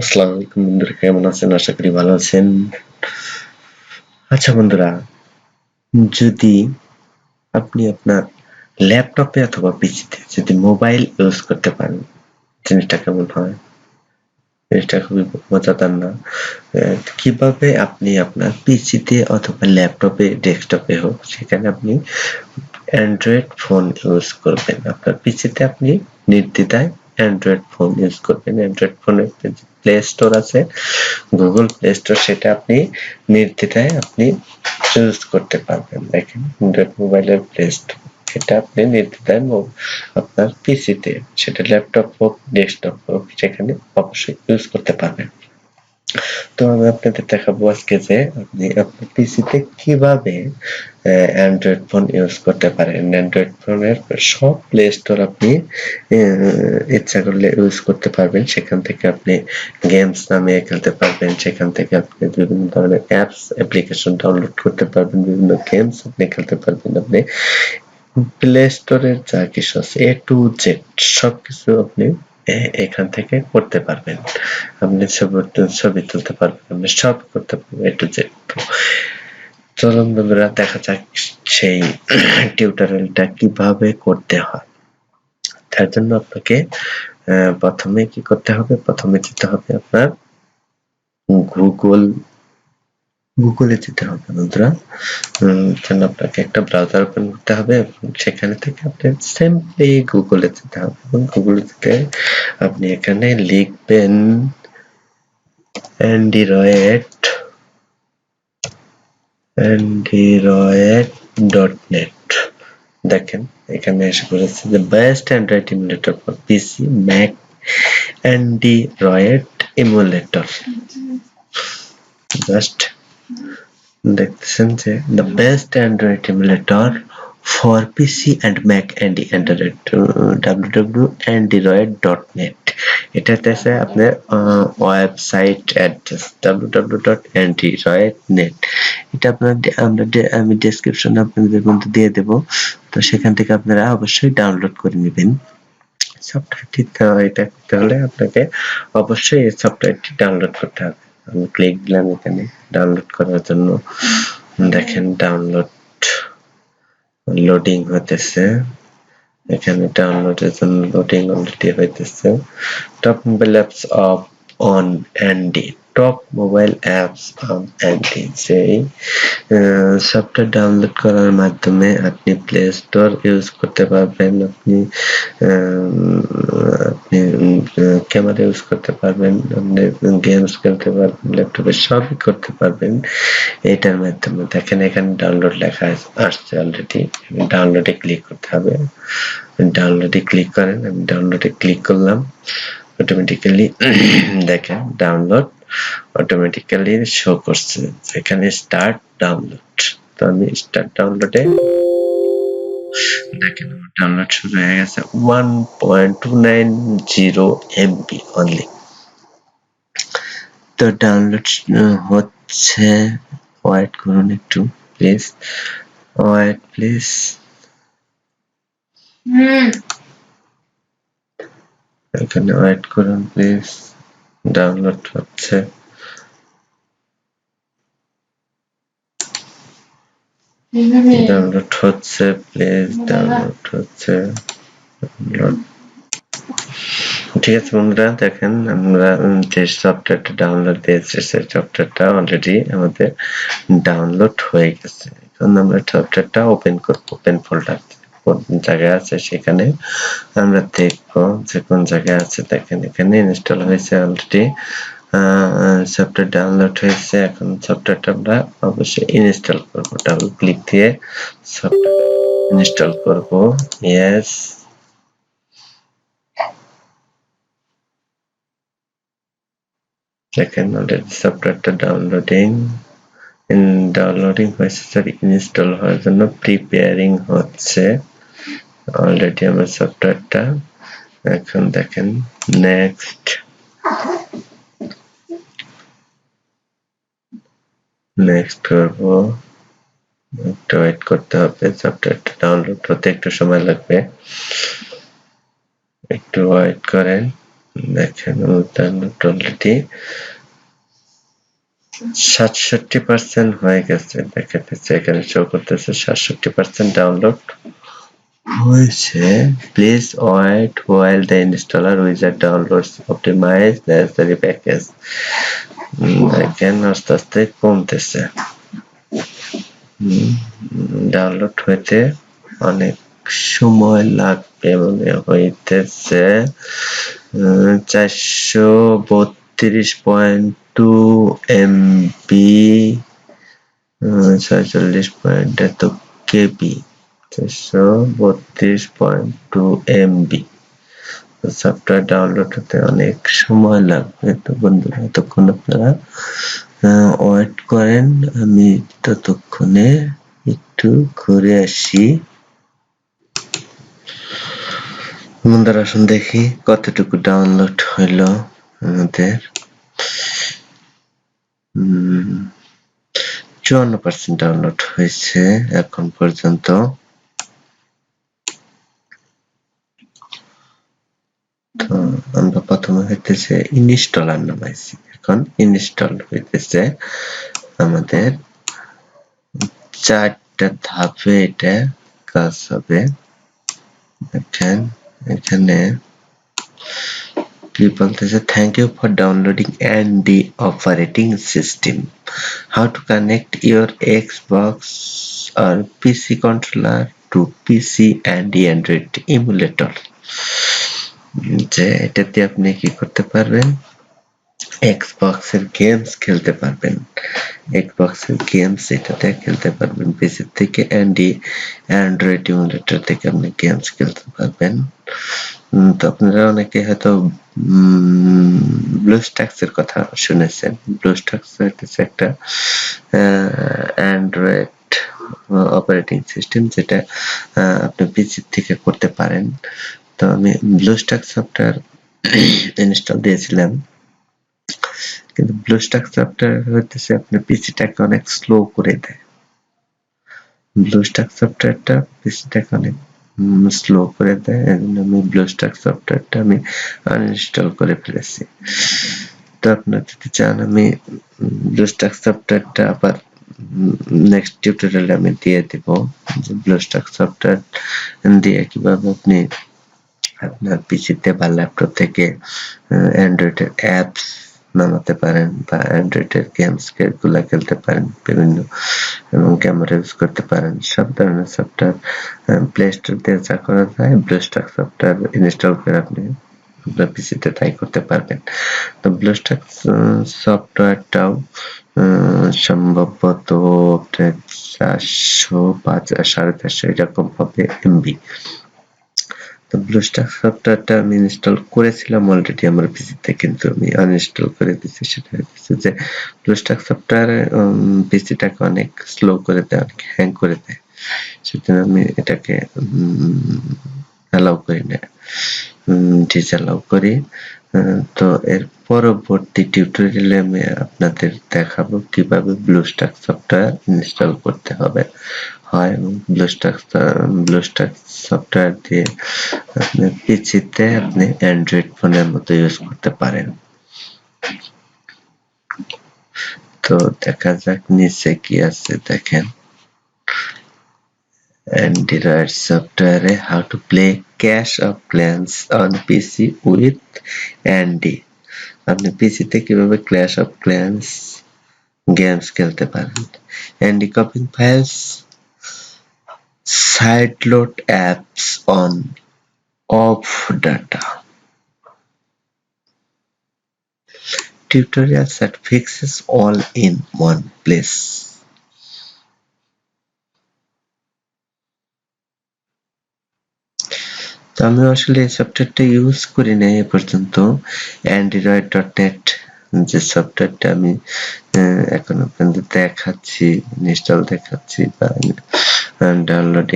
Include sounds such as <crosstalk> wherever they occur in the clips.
আসসালামু আলাইকুম বন্ধুরা, কেমন আছেন? আশা করি ভালো আছেন। আচ্ছা বন্ধুরা, যদি আপনি আপনার ল্যাপটপে অথবা পিসিতে যদি মোবাইল ইউজ করতে পারেন, জিনিসটা কেমন হয়? জিনিসটা খুবই মজাদার না? কীভাবে আপনি আপনার পিসিতে অথবা ল্যাপটপে, ডেস্কটপে হোক, সেখানে আপনি অ্যান্ড্রয়েড ফোন ইউজ করবেন? আপনার পিসিতে আপনি নির্দ্বিধায় অ্যান্ড্রয়েড ফোন ইউজ করবেন। অ্যান্ড্রয়েড ফোনের প্লে স্টোর আছে গুগল প্লে স্টোর সেটা আপনি নির্দ্বিধায় আপনি ইউজ করতে পারবেন। দেখেন অ্যান্ড্রয়েড মোবাইলের প্লে স্টোর এটা আপনি নির্দ্বিধায় আপনার পিসিতে সেটা ল্যাপটপ হোক ডেস্কটপ হোক, সেখানে অবশ্যই ইউজ করতে পারবেন। তো আমি আপনাদের দেখাবো আজকে যে আপনি আপনার পিসিতে কীভাবে অ্যান্ড্রয়েড ফোন ইউজ করতে পারেন। অ্যান্ড্রয়েড ফোনের সব প্লে স্টোর আপনি ইচ্ছা করলে ইউজ করতে পারবেন। সেখান থেকে আপনি গেমস নামিয়ে খেলতে পারবেন। সেখান থেকে আপনি বিভিন্ন ধরনের অ্যাপস অ্যাপ্লিকেশন ডাউনলোড করতে পারবেন। বিভিন্ন গেমস আপনি খেলতে পারবেন আপনি। প্লে স্টোরের যা কিছু আছে এ টু জেড সবকিছু আপনি এখান থেকে করতে পারবেন। আপনি ছবি ছবি তুলতে পারবেন, আপনি সব করতে পারবেন একটু চলুন বন্ধুরা, দেখা যাক সেই <clears throat> টিউটোরিয়ালটা কীভাবে করতে হয়। তার জন্য আপনাকে প্রথমে কি করতে হবে? প্রথমে যেতে হবে আপনার গুগল গুগলে যেতে হবে বন্ধুরা। জন্য আপনাকে একটা ব্রাউজার ওপেন করতে হবে এবং সেখানে থেকে আপনি সিম্পলি গুগলে যেতে হবে এবং গুগলে যেতে আপনি এখানে লিখবেন অ্যান্ড্রয়েড অ্যান্ড্রয়েড ডট নেট দেখেন এখানে এসে করেছে যে best Android emulator for PC Mac Android emulator just দেখতেছেন যে the best Android and Mac Andy Android W W Android dot net এটাতে আছে আপনার ওয়েবসাইট অ্যাড্রেস নেট এটা আপনার আমরা আমি ডেসক্রিপশনে আপনাদের মধ্যে দিয়ে দেব। তো সেখান থেকে আপনারা অবশ্যই ডাউনলোড করে নেবেন। সফটওয়্যারটি এটা করতে হলে আপনাকে অবশ্যই এই সফটওয়্যারটি ডাউনলোড করতে হবে। আমি ক্লিক দিলাম এখানে। ডাউনলোড করার জন্য। দেখেন ডাউনলোড লোডিং হতেছে এখানে ডাউনলোডের জন্য লোডিং অলরেডি হইতেছে। Top mobile apps of on Andy top mobile apps on Andy সেই সফটওয়্যার ডাউনলোড করার মাধ্যমে আপনি প্লে স্টোর ইউজ করতে পারবেন, আপনি আপনি ক্যামেরা ইউজ করতে পারবেন, আপনি গেমস খেলতে পারবেন ল্যাপটপে সবই করতে পারবেন। এটার মাধ্যমে দেখেন এখানে ডাউনলোড লেখা আসছে অলরেডি ডাউনলোডে ক্লিক করতে হবে। ডাউনলোডে ক্লিক করেন, আমি ডাউনলোডে ক্লিক করলাম। অটোমেটিক্যালি <clears throat> দেখেন ডাউনলোড অটোমেটিক্যালি শো করছে। এখানে স্টার্ট ডাউনলোড তো আমি স্টার্ট ডাউনলোডে দেখেন ডাউনলোড শুরু হয়ে গেছে। One point two nine zero MB only তো ডাউনলোড হচ্ছে। ওয়েট করুন একটু প্লিজ ওয়েট প্লিজ এখানে ওয়েট করুন প্লিজ ডাউনলোড হচ্ছে। ডাউনলোড হচ্ছে প্লিজ ডাউনলোড হচ্ছে ঠিক আছে বন্ধুরা দেখেন আমরা যে সফটওয়্যারটা ডাউনলোড দিয়েছি সেই সফটওয়্যারটা অলরেডি আমাদের ডাউনলোড হয়ে গেছে। এখন আমরা সফটওয়্যারটা ওপেন করব ওপেন ফোল্ডার কোন জায়গায় আছে সেখানে। আমরা দেখব যে কোন জায়গায় আছে, দেখেন এখানে ইনস্টল হয়েছে অলরেডি সফটওয়্যার ডাউনলোড হয়েছে, এখন সফটওয়্যারটা আমরা অবশ্যই ইনস্টল করব। ডাবল ক্লিক দিয়ে সফটওয়্যার ইনস্টল করব। ইয়েস দেখেন অলরেডি সফটওয়্যারটা ডাউনলোডিং ডাউনলোডিং হয়েছে সরি ইনস্টল হওয়ার জন্য প্রিপেয়ারিং হচ্ছে। অলরেডি আমার সফটওয়্যারটা এখন দেখেন নেক্সট নেক্সট করব। একটু ওয়েট করতে হবে সফটওয়্যারটা ডাউনলোড হতে একটু সময় লাগবে। একটু ওয়েট করেন, দেখেন ডাউনলোড অলরেডি সাতষট্টি পার্সেন্ট হয়ে গেছে দেখা যাচ্ছে এখানে শো করতেছে সাতষট্টি পার্সেন্ট ডাউনলোড হয়েছে। Please wait while the wizard downloads optimize the necessary package দেখেন আস্তে আস্তে কমতেছে। ডাউনলোড হইতে অনেক সময় লাগবে মনে হইতেছে চারশো বত্রিশ পয়েন্ট টু এমবি ছয়চল্লিশ পয়েন্ট এত কেবি। চারশো বত্রিশ point two MB software download হতে অনেক সময় লাগবে। তো বন্ধুরা, এতক্ষণ আপনারা ওয়েট করেন। আমি ততক্ষণে একটু ঘুরে আসি। বন্ধুরা, আসুন দেখি কতটুকু ডাউনলোড হইল আমাদের। চুয়ান্ন পার্সেন্ট ডাউনলোড হয়েছে এখন পর্যন্ত। তো আমরা প্রথমে হইতেছে ইনস্টল ইনস্টলার নামাইছি। এখন ইনস্টল হইতেছে আমাদের চারটা ধাপে এটা কাজ হবে। দেখেন, এখানে কি বলতেছে thank you for downloading and the operating system how to connect your Xbox or PC controller to PC and Android emulator যে এটাতে আপনি কি করতে পারবেন? এক্সবক্স এর গেমস খেলতে পারবেন। এক্সবক্স এর গেমস এটাতে খেলতে পারবেন। পিসি থেকে অ্যান্ডি অ্যান্ড্রয়েড ইমুলেটর থেকে আপনি গেমস খেলতে পারবেন। তো আপনারা অনেকে হয়তো ব্লুস্ট্যাক্স এর কথা শুনেছেন। ব্লুস্ট্যাক্স হচ্ছে একটা অ্যান্ড্রয়েড অপারেটিং সিস্টেম যেটা আপনি পিসি থেকে করতে পারেন। তো আমি ব্লুস্ট্যাক সফটওয়্যার ইনস্টল দিয়েছিলাম। কিন্তু ব্লুস্ট্যাক সফটওয়্যার হইতেছে আপনার পিসিটাকে অনেক স্লো করে দেয়। ব্লুস্ট্যাক সফটওয়্যারটা পিসিটাকে অনেক স্লো করে দেয়। এজন্য আমি ব্লুস্ট্যাক সফটওয়্যারটা আমি আনইনস্টল করে ফেলেছি। তো আপনারা যদি চান আমি ব্লুস্ট্যাক সফটওয়্যারটা আবার নেক্সট টিউটোরিয়ালে আমি দিয়ে দিব। যে ব্লুস্ট্যাক সফটওয়্যার দিয়ে কীভাবে আপনি আপনার পিসিতে বা ল্যাপটপ থেকে অ্যান্ড্রয়েডের অ্যাপস নামাতে পারেন বা অ্যান্ড্রয়েডের গেমসগুলা খেলতে পারেন বিভিন্ন, এবং ক্যামেরা ইউজ করতে পারেন। সব ধরনের সফটওয়্যার প্লে স্টোর দিয়ে যা করা যায় ব্লুস্টাক সফটওয়্যার ইনস্টল করে আপনি আপনার পিসিতে তাই করতে পারবেন। তো ব্লুস্টাক সফটওয়্যারটাও সম্ভবত চারশো পাঁচ, সাড়ে চারশো এরকম হবে এমবি তো ব্লুস্টার সফটওয়্যারটা আমি ইনস্টল করেছিলাম অলরেডি আমার পিসিতে কিন্তু আমি আনইনস্টল করে দিয়েছি। সেটা হচ্ছে যে ব্লুস্টার সফটওয়্যার পিসিটাকে অনেক স্লো করে দেয়, অনেক হ্যাং করে দেয়। সেজন্য আমি এটাকে অ্যালাউ করি না। ডিসঅ্যালাউ করি। তো এর পরবর্তী টিউটোরিয়ালে আমি আপনাদের দেখাবো কীভাবে ব্লুস্টাক সফটওয়্যার ইনস্টল করতে হবে। হয় এবং ব্লুস্টাক ব্লুস্টাক সফটওয়্যার দিয়ে আপনি পিসিতে আপনি অ্যান্ড্রয়েড ফোনের মতো ইউজ করতে পারেন। তো দেখা যাক নিচে কি আছে, দেখেন। Android software how to play Clash of Clans on PC with Andy আপনি পিসিতে কীভাবে ক্ল্যাশ অফ ক্ল্যান্স গেমস খেলতে পারেন। Andy copying files sideload apps on off data tutorials that fixes all in one place তো আমি আসলে এই সফটওয়্যারটা ইউজ করি নাই এ পর্যন্ত অ্যান্ড্রয়েড ডট নেট যে সফটওয়্যারটা আমি এখন আপনাদের দেখাচ্ছি ইনস্টল দেখাচ্ছি বা ডাউনলোড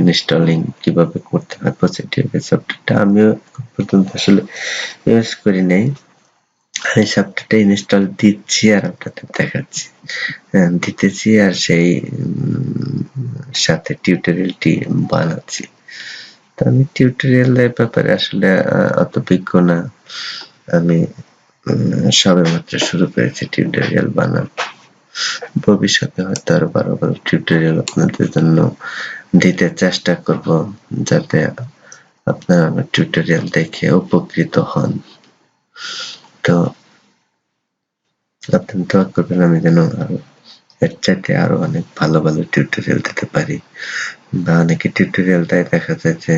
ইনস্টলিং কীভাবে করতে হয় পজিটিভ সফটওয়্যারটা আমিও পর্যন্ত আসলে ইউজ করি নাই। আমি সফটওয়্যারটা ইনস্টল দিচ্ছি আর আপনাদের দেখাচ্ছি। দিতেছি আর সেই সাথে টিউটোরিয়ালটি বানাচ্ছি। তো আমি টিউটোরিয়ালের ব্যাপারে আসলে অত বিজ্ঞ না। আমি সবেমাত্র শুরু করেছি টিউটোরিয়াল বানানো। ভবিষ্যতে হয়তো আরও ভালো ভালো টিউটোরিয়াল আপনাদের জন্য দিতে চেষ্টা করব, যাতে আপনারা আমার টিউটোরিয়াল দেখে উপকৃত হন। তো আপনি দোয়া করবেন, আমি যেন আরও এর চাইতে আরও অনেক ভালো ভালো টিউটোরিয়াল দিতে পারি। বা অনেকে টিউটোরিয়াল দেয়, দেখা যায় যে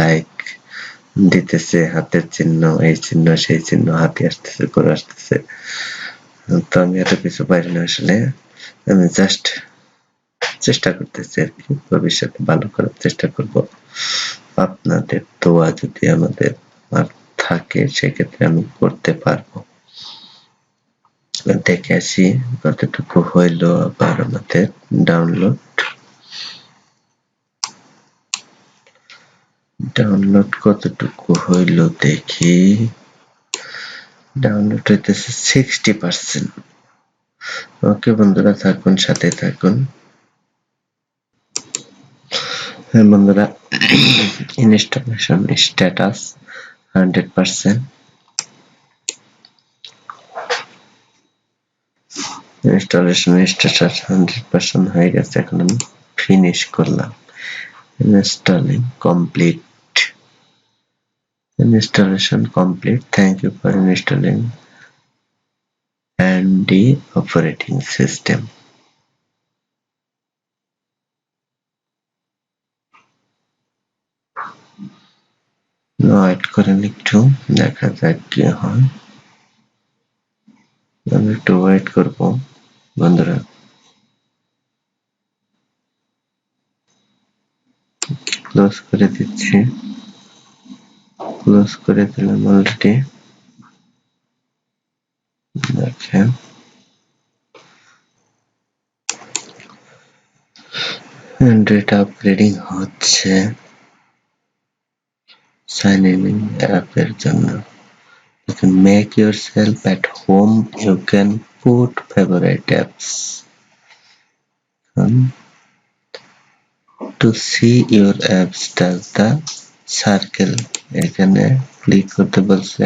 লাইক দিতেছে, হাতের চিহ্ন, এই চিহ্ন, সেই চিহ্ন, হাতে আসতেছে করে আসতেছে। তো আমি এত কিছু পারি না আসলে। আমি জাস্ট চেষ্টা করতেছি আর কি। ভবিষ্যতে ভালো করার চেষ্টা করব। আপনাদের দোয়া যদি আমাদের আর থাকে, সেক্ষেত্রে আমি করতে পারব। দেখে আসি কতটুকু হইল আবার আমাদের ডাউনলোড ডাউনলোড কতটুকু হইল দেখি। ডাউনলোড হইতেছে সিক্সটি পার্সেন্ট ওকে বন্ধুরা, থাকুন, সাথে থাকুন। হ্যাঁ বন্ধুরা installation status hundred percent installation status hundred percent হয়ে গেছে, এখন আমি ফিনিশ করলাম। Installing complete installation complete thank you for installing and the operating system wait করেন একটু দেখা যাক কি হয় আমি একটু ওয়েট করব বন্ধুরা ক্লোজ করে দিচ্ছি ক্লোজ করে দিলাম অলরেডি দেখেন অ্যান্ড্রয়েড আপগ্রেডিং হচ্ছে সাইন ইন অ্যাপের জন্য can make yourself at home you can put favorite apps um, to see your apps does the circle, এখানে ক্লিক করতে বলছে।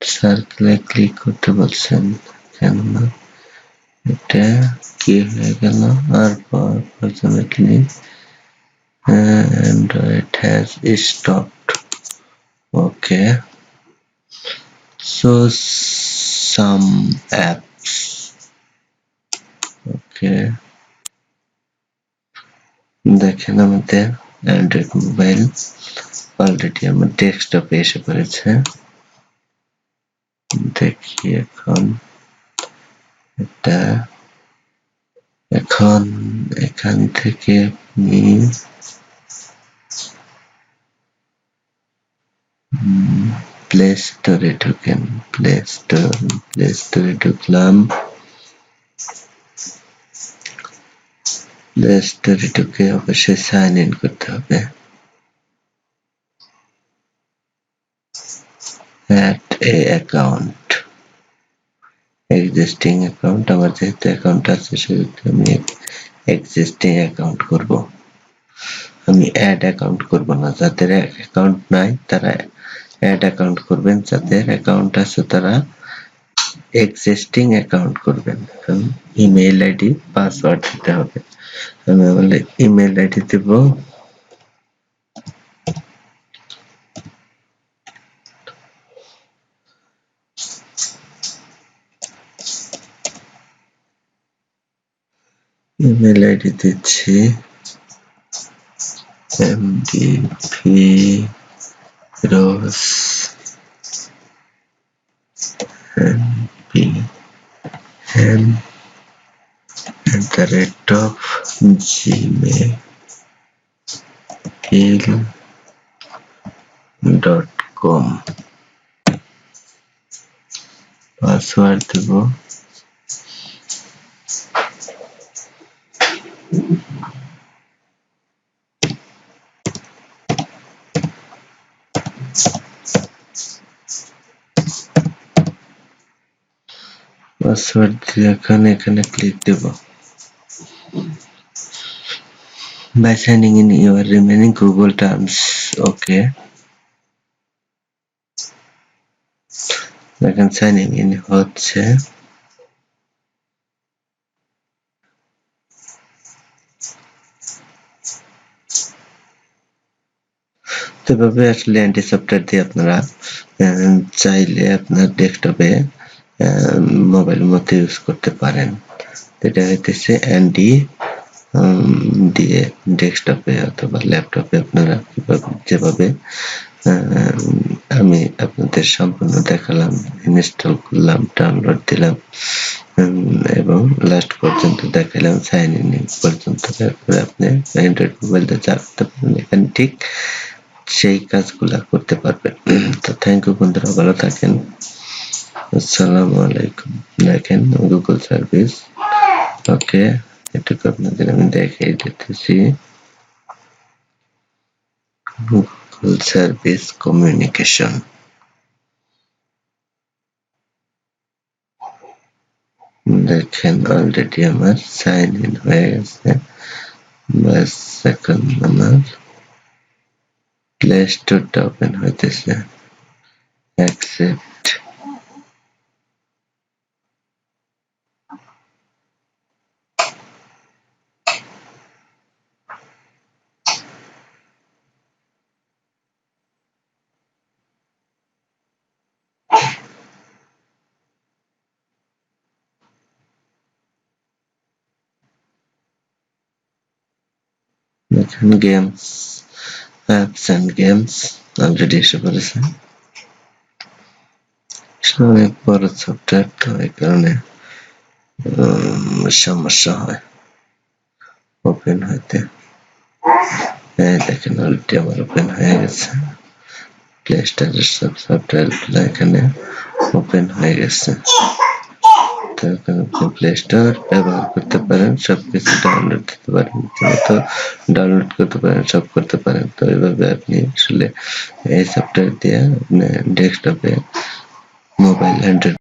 সার্কেলে ক্লিক করতে বলছেন। কেননা এটা কি হয়ে গেল? আর fortunately Android has stopped okay so, some apps okay দেখেন আমাদের অ্যান্ড্রয়েড মোবাইল অলরেডি আমার ডেস্কটপে এসে পড়েছে। দেখি এখন এটা এখন এখান থেকে আপনি প্লে স্টোরে ঢুকেন। প্লে স্টোর প্লে স্টোরে ঢুকলাম। প্লে অবশ্যই সাইন ইন করতে হবে at a account existing account আমার যেহেতু অ্যাকাউন্ট আছে, সেহেতু আমি এক্সিস্টিং অ্যাকাউন্ট করব। আমি অ্যাড অ্যাকাউন্ট করব না, যাদের অ্যাকাউন্ট নাই, তারা অ্যাড অ্যাকাউন্ট করবেন, যাদের অ্যাকাউন্ট আছে, তারা এক্সিস্টিং অ্যাকাউন্ট করবেন। ইমেইল আইডি পাসওয়ার্ড দিতে হবে। আমি বলে ইমেইল আইডি দেব। ইমেল আইডি দিচ্ছি। MDP rose MP M at the rate of gmail dot com. Password Dev password এখন এখানে ক্লিক দেব। By signing in your remaining Google terms. Okay. দেখেন সাইনিং ইন হচ্ছে এভাবে আসলে অ্যান্টি সফটওয়্যার দিয়ে আপনারা চাইলে আপনার ডেস্কটপে মোবাইল মতো ইউজ করতে পারেন এটা হইতেছে অ্যান্টি দিয়ে ডেস্কটপে অথবা ল্যাপটপে আপনারা যেভাবে আমি আপনাদের সম্পূর্ণ দেখালাম, ইনস্টল করলাম, ডাউনলোড দিলাম এবং লাস্ট পর্যন্ত দেখালাম সাইন ইন পর্যন্ত, তারপরে আপনি অ্যান্ড্রয়েড মোবাইলটা করতে পারেন এখানে ঠিক সেই কাজগুলা করতে পারবেন। তো থ্যাংক ইউ বন্ধুরা, ভালো থাকেন। আসসালামু আলাইকুম। দেখেন গুগল সার্ভিস ওকে এটুকু আপনাদের আমি দেখাই দিতেছি গুগল সার্ভিস কমিউনিকেশন দেখেন অলরেডি আমার সাইন ইন হয়ে গেছে। বাস এখন আমার প্লে স্টোরটা ওপেন হইতেছে। অ্যাকসেপ্ট দেখেন games apps and games already এসে পড়েছে অনেক বড় তো এই কারণে সমস্যা হয় ওপেন হইতে এই দেখেন অলরেডি আমার ওপেন হয়ে গেছে প্লে স্টোরের সব সফটওয়্যার এখানে ওপেন হয়ে গেছে এখানে প্লে স্টোর ব্যবহার করতে পারেন, সবকিছু ডাউনলোড করতে পারেন তো ডাউনলোড করতে পারেন, সব করতে পারেন। তো এইভাবে আপনি আসলে এই সফটওয়্যার দিয়ে ডেস্কটপে মোবাইল অ্যান্ড্রয়েড